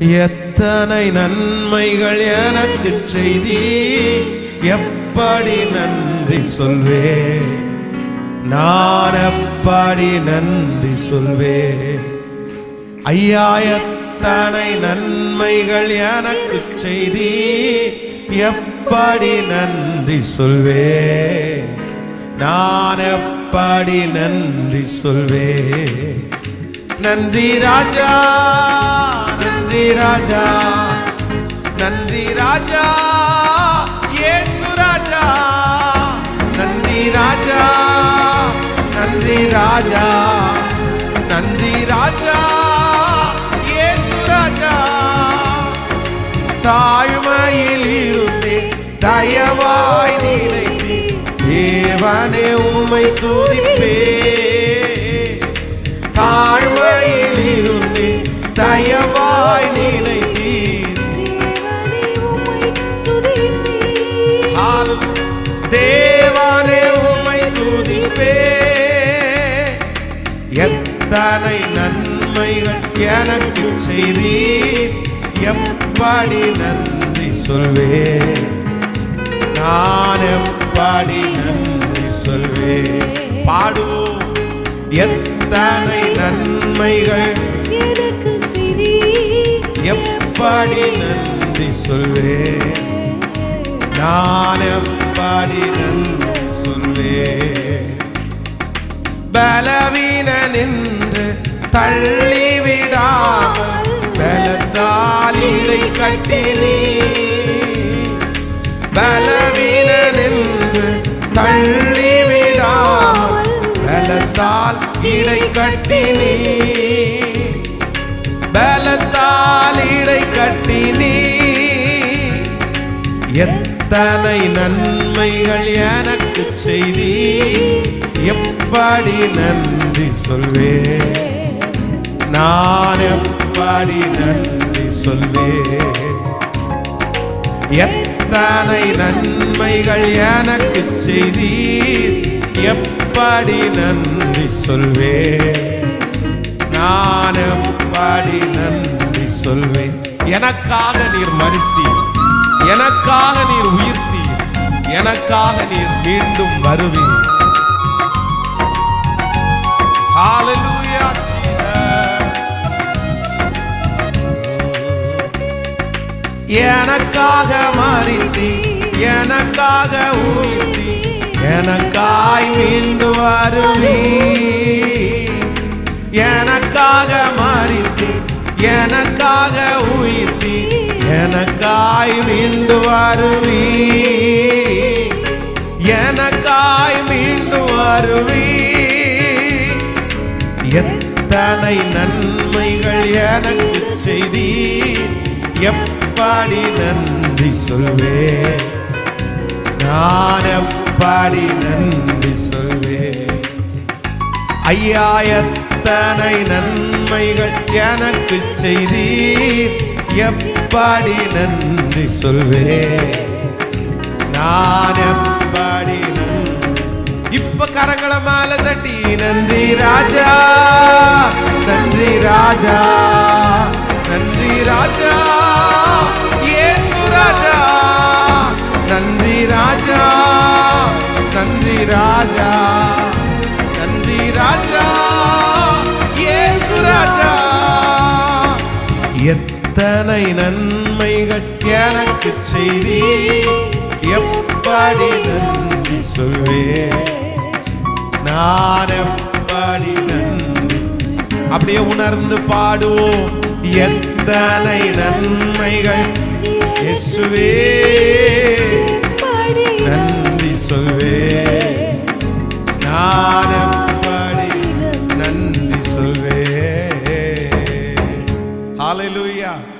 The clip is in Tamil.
எத்தனை நன்மைகள் எனக்கு செய்தி? எப்படி நன்றி சொல்வேன்? நான் எப்படி நன்றி சொல்வேன்? ஐயா எத்தனை நன்மைகள் எனக்கு செய்தி? எப்படி நன்றி சொல்வேன்? நான் எப்படி நன்றி சொல்வேன்? நன்றி ராஜா நன்றி ராஜா. நன்றி ராஜா. ஏசு ராஜா. நன்றி ராஜா. நன்றி ராஜா. நன்றி ராஜா. ஏசு ராஜா. தாழ்மையில் இருந்தே தயவாய் நினைத்து தேவனே உம்மை துதிப்பே எத்தனை நன்மைகள் எனக்கு செய்தீர்? எப்படி நன்றி சொல்வேன்? நான் எப்படி நன்றி சொல்வேன்? பாடுவோம். எத்தனை நன்மைகள் எனக்கு சிறி எப்படி நன்றி சொல்வேன்? நான் நின்று தள்ளிவிடாமல் பலத்தால் இடை கட்டினீ. பலவீன நின்று தள்ளிவிடாமல் பலத்தால் இடை கட்டினே. பலத்தால் இடை கட்டினே. எத்தனை நன்மைகள் எனக்கு செய்தி எப்படி நன்மை நன்றி சொல்வேன். நான் எப்படி நன்றி சொல்வேன். எத்தனை நன்மைகள் எனக்கு செய்தி எப்படி நன்றி சொல்வேன். நான் எப்படி நன்றி சொல்வேன். எனக்காக நீர் மறித்தீர். எனக்காக நீர் உயிர்த்தீர். எனக்காக நீர் மீண்டும் வருவீர். Hallelujah, Jesus. எனக்காக மறிந்தி எனக்காக உயிர்த்தி எனக்காய் மீண்டு வருவீ எனக்காக மறிந்தி எனக்காக உயிர்த்தி எனக்காய் மீண்டு வருவீ எனக்காய் மீண்டு வருவீ எத்தனை நன்மைகள் எனக்கு செய்தி எப்படி நன்றி சொல்வே நான் எப்படி நன்றி சொல்வே ஐயா எத்தனை நன்மைகள் எனக்கு செய்தி எப்படி நன்றி சொல்வே நான் எப்படி இப்ப கரங்களை மேல தட்டி நன்றி ராஜா. ராஜா. நன்றி ராஜா. ஏசு ராஜா. நன்றி ராஜா. நன்றி ராஜா. நன்றி ராஜா. ஏசு ராஜா. எத்தனை நன்மைகள் எனக்கு செய்தி. எப்படி நன்றி சொல்வே நான் எப்படி நன்றி அப்படியே உணர்ந்து பாடுவோம். எத்தனை நன்மைகள். இயேசுவே நன்றி சொல்வே. நானும் பாடி நன்றி சொல்வே. ஹalleluya.